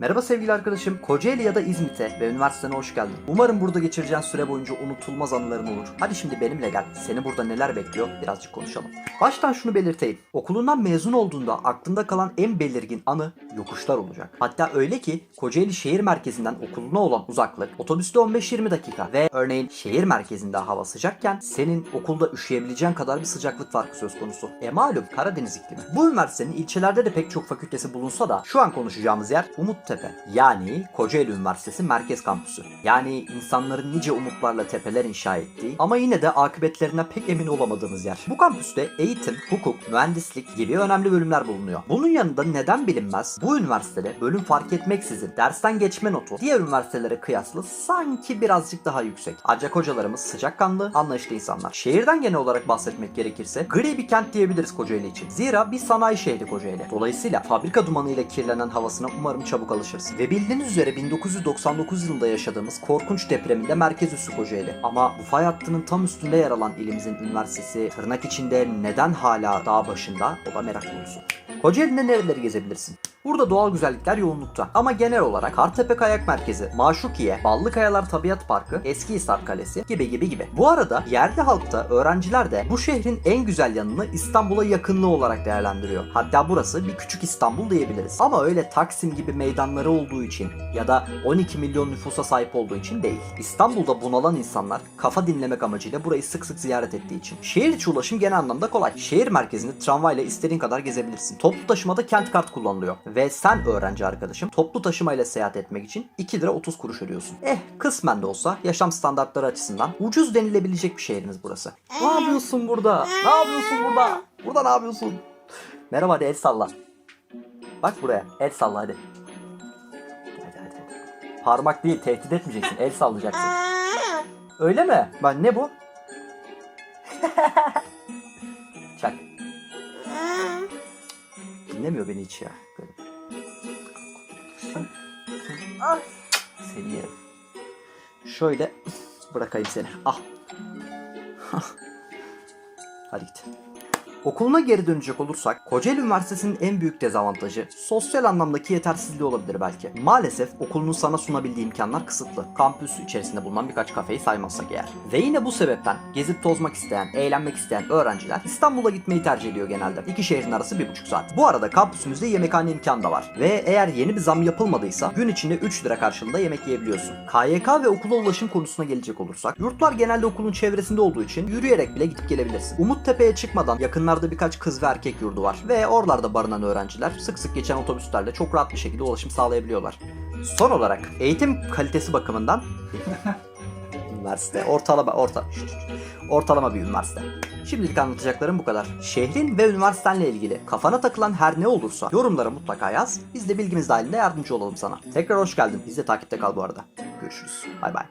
Merhaba sevgili arkadaşım. Kocaeli ya da İzmit'e ve üniversitene hoş geldin. Umarım burada geçireceğin süre boyunca unutulmaz anıların olur. Hadi şimdi benimle gel. Seni burada neler bekliyor birazcık konuşalım. Baştan şunu belirteyim. Okulundan mezun olduğunda aklında kalan en belirgin anı yokuşlar olacak. Hatta öyle ki Kocaeli şehir merkezinden okuluna olan uzaklık otobüste 15-20 dakika ve örneğin şehir merkezinde hava sıcakken senin okulda üşüyebileceğin kadar bir sıcaklık farkı söz konusu. E malum Karadeniz iklimi. Bu üniversitenin ilçelerde de pek çok fakültesi bulunsa da şu an konuşacağımız yer Umuttepe. Yani Kocaeli Üniversitesi Merkez Kampüsü. Yani insanların nice umutlarla tepeler inşa ettiği ama yine de akıbetlerine pek emin olamadığımız yer. Bu kampüste eğitim, hukuk, mühendislik gibi önemli bölümler bulunuyor. Bunun yanında neden bilinmez bu üniversitede bölüm fark etmeksizin dersten geçme notu diğer üniversitelere kıyasla sanki birazcık daha yüksek. Ancak hocalarımız sıcakkanlı, anlayışlı insanlar. Şehirden genel olarak bahsetmek gerekirse gri bir kent diyebiliriz Kocaeli için. Zira bir sanayi şehri Kocaeli. Dolayısıyla fabrika dumanıyla kirlenen havasına umarım çabuk alışırsın. Ve bildiğiniz üzere 1999 yılında yaşadığımız korkunç depreminde merkez üssü Kocaeli. Ama bu fay hattının tam üstünde yer alan ilimizin üniversitesi tırnak içinde neden hala dağ başında o da merak konusu. Kocaeli'nde nereleri gezebilirsin? Burada doğal güzellikler yoğunlukta. Ama genel olarak Kartepe Kayak Merkezi, Maşukiye, Ballıkayalar Tabiat Parkı, Eskihisar Kalesi gibi gibi gibi. Bu arada yerli halkta öğrenciler de bu şehrin en güzel yanını İstanbul'a yakınlığı olarak değerlendiriyor. Hatta burası bir küçük İstanbul diyebiliriz. Ama öyle Taksim gibi meydanları olduğu için ya da 12 milyon nüfusa sahip olduğu için değil. İstanbul'da bunalan insanlar kafa dinlemek amacıyla burayı sık sık ziyaret ettiği için. Şehir içi ulaşım genel anlamda kolay. Şehir merkezini tramvayla istediğin kadar gezebilirsin. Toplu taşımada kent kart kullanılıyor. Ve sen öğrenci arkadaşım toplu taşımayla seyahat etmek için 2 lira 30 kuruş ödüyorsun. Eh kısmen de olsa yaşam standartları açısından ucuz denilebilecek bir şehrimiz burası. Ne yapıyorsun burada? Ne yapıyorsun burada? Burada ne yapıyorsun? Merhaba hadi el salla. Bak buraya el salla hadi. Hadi hadi. hadi. Parmak değil tehdit etmeyeceksin el sallayacaksın. Öyle mi? Ben ne bu? Çak. Dinlemiyor beni hiç ya. Seni yerim. Şöyle bırakayım seni. Ah. Hadi git. Okuluna geri dönecek olursak Kocaeli Üniversitesi'nin en büyük dezavantajı sosyal anlamdaki yetersizliği olabilir belki. Maalesef okulunun sana sunabildiği imkanlar kısıtlı. Kampüs içerisinde bulunan birkaç kafeyi saymazsak eğer. Ve yine bu sebepten gezip tozmak isteyen, eğlenmek isteyen öğrenciler İstanbul'a gitmeyi tercih ediyor genelde. İki şehrin arası bir buçuk saat. Bu arada kampüsümüzde yemekhane imkanı da var. Ve eğer yeni bir zam yapılmadıysa gün içinde 3 lira karşılığında yemek yiyebiliyorsun. KYK ve okula ulaşım konusuna gelecek olursak yurtlar genelde okulun çevresinde olduğu için yürüyerek bile gidip gelebilirsin. Umuttepe'ye çıkmadan yakınlarda birkaç kız ve erkek yurdu var ve oralarda barınan öğrenciler sık sık geçen otobüslerle çok rahat bir şekilde ulaşım sağlayabiliyorlar. Son olarak eğitim kalitesi bakımından üniversite ortalama orta ortalama bir üniversite. Şimdilik anlatacaklarım bu kadar. Şehrin ve üniversitenle ilgili kafana takılan her ne olursa yorumlara mutlaka yaz. Biz de bilgimiz dahilinde yardımcı olalım sana. Tekrar hoş geldin. Biz de takipte kal bu arada. Görüşürüz. Bay bay.